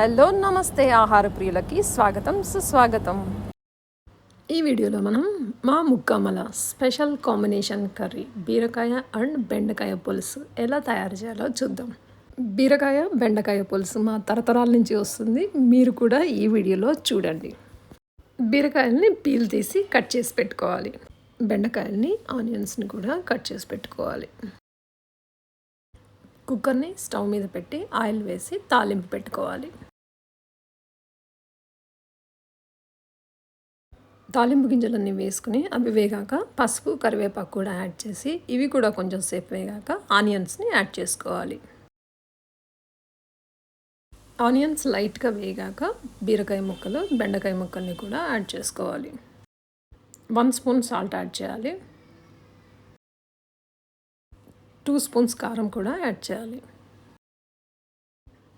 Hello నమస్తే ఆహార ప్రియులకి స్వాగతం సుస్వాగతం. ఈ వీడియోలో మనం మా ముక్కమ్మల స్పెషల్ కాంబినేషన్ కర్రీ బీరకాయ అండ్ బెండకాయ పులుసు ఎలా తయారు చేయాలో చూద్దాం. బీరకాయ బెండకాయ పులుసు మా తరతరాల నుంచి వస్తుంది. మీరు కూడా ఈ వీడియోలో చూడండి. బీరకాయల్ని పీల్ తీసి కట్ చేసి పెట్టుకోవాలి. బెండకాయల్ని ఆనియన్స్ని కూడా కట్ చేసి పెట్టుకోవాలి. కుక్కర్ని స్టవ్ మీద పెట్టి ఆయిల్ వేసి తాలింపు పెట్టుకోవాలి. తాలింపు గింజలన్నీ వేసుకుని అవి వేగాక పసుపు కరివేపాకు కూడా యాడ్ చేసి ఇవి కూడా కొంచెం సేపు వేగాక ఆనియన్స్ని యాడ్ చేసుకోవాలి. ఆనియన్స్ లైట్గా వేగాక బీరకాయ ముక్కలు బెండకాయ ముక్కల్ని కూడా యాడ్ చేసుకోవాలి. వన్ స్పూన్ సాల్ట్ యాడ్ చేయాలి. టూ స్పూన్స్ కారం కూడా యాడ్ చేయాలి.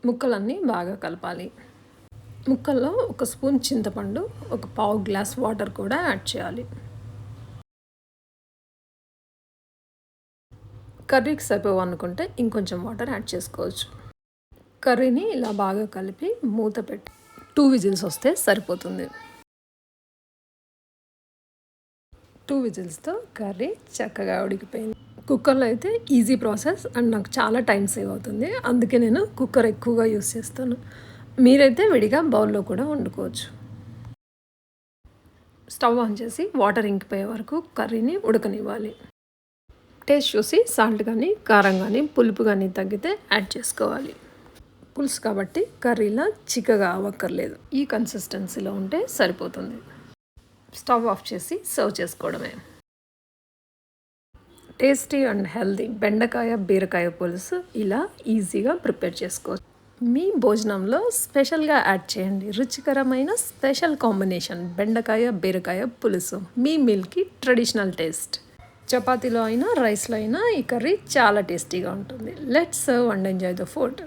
ముక్కలన్నీ బాగా కలపాలి. ముక్కల్లో ఒక స్పూన్ చింతపండు ఒక పావు గ్లాస్ వాటర్ కూడా యాడ్ చేయాలి. కర్రీకి సరిపోవాలనుకుంటే ఇంకొంచెం వాటర్ యాడ్ చేసుకోవచ్చు. కర్రీని ఇలా బాగా కలిపి మూత పెట్టి టూ విజిల్స్ వస్తే సరిపోతుంది. టూ విజిల్స్తో కర్రీ చక్కగా ఉడికిపోయింది. కుక్కర్లో అయితే ఈజీ ప్రాసెస్ అండ్ నాకు చాలా టైం సేవ్ అవుతుంది. అందుకే నేను కుక్కర్ ఎక్కువగా యూస్ చేస్తాను. మీరైతే విడిగా బౌల్లో కూడా వండుకోవచ్చు. స్టవ్ ఆన్ చేసి వాటర్ ఇంకిపోయే వరకు కర్రీని ఉడకనివ్వాలి. టేస్ట్ చూసి సాల్ట్ కానీ కారం కానీ పులుపు కానీ తగ్గితే యాడ్ చేసుకోవాలి. పులుసు కాబట్టి కర్రీలా చిక్కగా అవ్వక్కర్లేదు. ఈ కన్సిస్టెన్సీలో ఉంటే సరిపోతుంది. స్టవ్ ఆఫ్ చేసి సర్వ్ చేసుకోవడమే. టేస్టీ అండ్ హెల్దీ బెండకాయ బీరకాయ పులుసు ఇలా ఈజీగా ప్రిపేర్ చేసుకోవచ్చు. మీ భోజనంలో స్పెషల్గా యాడ్ చేయండి. రుచికరమైన స్పెషల్ కాంబినేషన్ బెండకాయ బీరకాయ పులుసు. మీ మీల్కి ట్రెడిషనల్ టేస్ట్. చపాతీలో అయినా రైస్లో అయినా ఈ కర్రీ చాలా టేస్టీగా ఉంటుంది. Let's serve and enjoy the food.